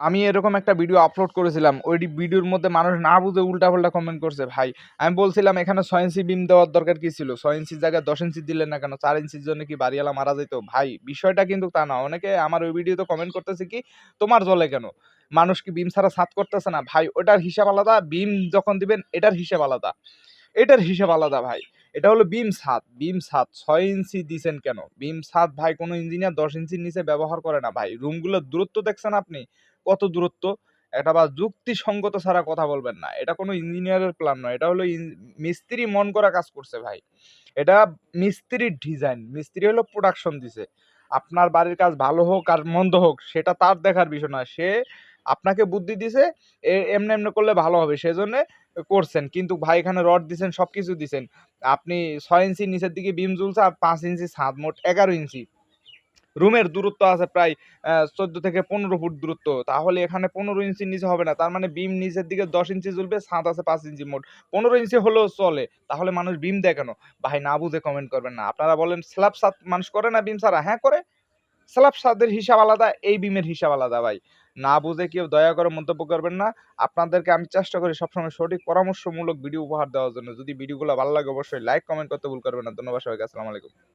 আমি এরকম একটা ভিডিও আপলোড করেছিলাম ওই ভিডিওর মধ্যে মানুষ না বুঝে উল্টাপাল্টা কমেন্ট করছে, ভাই। আমি বলছিলাম, এখানে ছয় ইঞ্চি বিম দেওয়ার দরকার কি ছিল? ছয় ইঞ্চির জায়গায় দশ ইঞ্চি দিলেন না কেন? চার ইঞ্চির জন্য কি বাড়িওয়ালা মারা যেত? ভাই, বিষয়টা কিন্তু তা না। অনেকে আমার ওই ভিডিওতে কমেন্ট করতেছে কি, তোমার জলে কেন? মানুষ কি বিম ছাড়া ছাদ করতেছে না? ভাই, ওটার হিসাব আলাদা বিম যখন দিবেন, এটার হিসাব আলাদা। এটার হিসাব আলাদা, ভাই। এটা হলো বিম সাত। বিম সাত ছয় ইঞ্চি দিছেন কেন? বিম সাত ভাই কোনো ইঞ্জিনিয়ার দশ ইঞ্চির নিচে ব্যবহার করে না ভাই। রুমগুলোর দূরত্ব দেখছেন আপনি? কত দূরত্ব? এটা বা যুক্তিসঙ্গত ছাড়া কথা বলবেন না। এটা কোনো ইঞ্জিনিয়ারের প্ল্যান নয়। এটা হলো মিস্ত্রি মন করা কাজ করছে ভাই। এটা মিস্ত্রির ডিজাইন মিস্ত্রি হলো প্রোডাকশন দিছে। আপনার বাড়ির কাজ ভালো হোক আর মন্দ হোক, সেটা তার দেখার বিষয় না সে আপনাকে বুদ্ধি দিছে এমনি এমনি করলে ভালো হবে, সেজন্য করছেন। কিন্তু ভাই এখানে রড দিছেন সব কিছু দিছেন। আপনি ছয় ইঞ্চি নিচের দিকে বিম ঝুলছে আর পাঁচ ইঞ্চি ছাদ মোট এগারো ইঞ্চি। রুমের দূরত্ব আছে প্রায় চোদ্দ থেকে পনেরো ফুট দূরত্ব। তাহলে এখানে পনেরো ইঞ্চির নিচে হবে না। তার মানে বিম নিচের দিকে দশ ইঞ্চি ঝুলবে, ছাদ আছে পাঁচ ইঞ্চি মোট। পনেরো ইঞ্চি হলেও চলে। তাহলে মানুষ বিম দেয় কেন? ভাই না বুঝে কমেন্ট করবেন না। আপনারা বলেন, স্ল্যাব ছাদ মানুষ করে না বিম ছাড়া? হ্যাঁ করে। স্ল্যাব সাদের হিসাব আলাদা, এই বিমের হিসাব আলাদা ভাই। না বুঝে কেউ দয়া করে মন্তব্য করবেন না। আপনাদেরকে আমি চেষ্টা করি সবসময় সঠিক পরামর্শমূলক ভিডিও উপহার দেওয়ার জন্য। যদি ভিডিওগুলো ভালো লাগে, অবশ্যই লাইক কমেন্ট করতে ভুল করবেন না। ধন্যবাদ সবাইকে, আসসালামু আলাইকুম।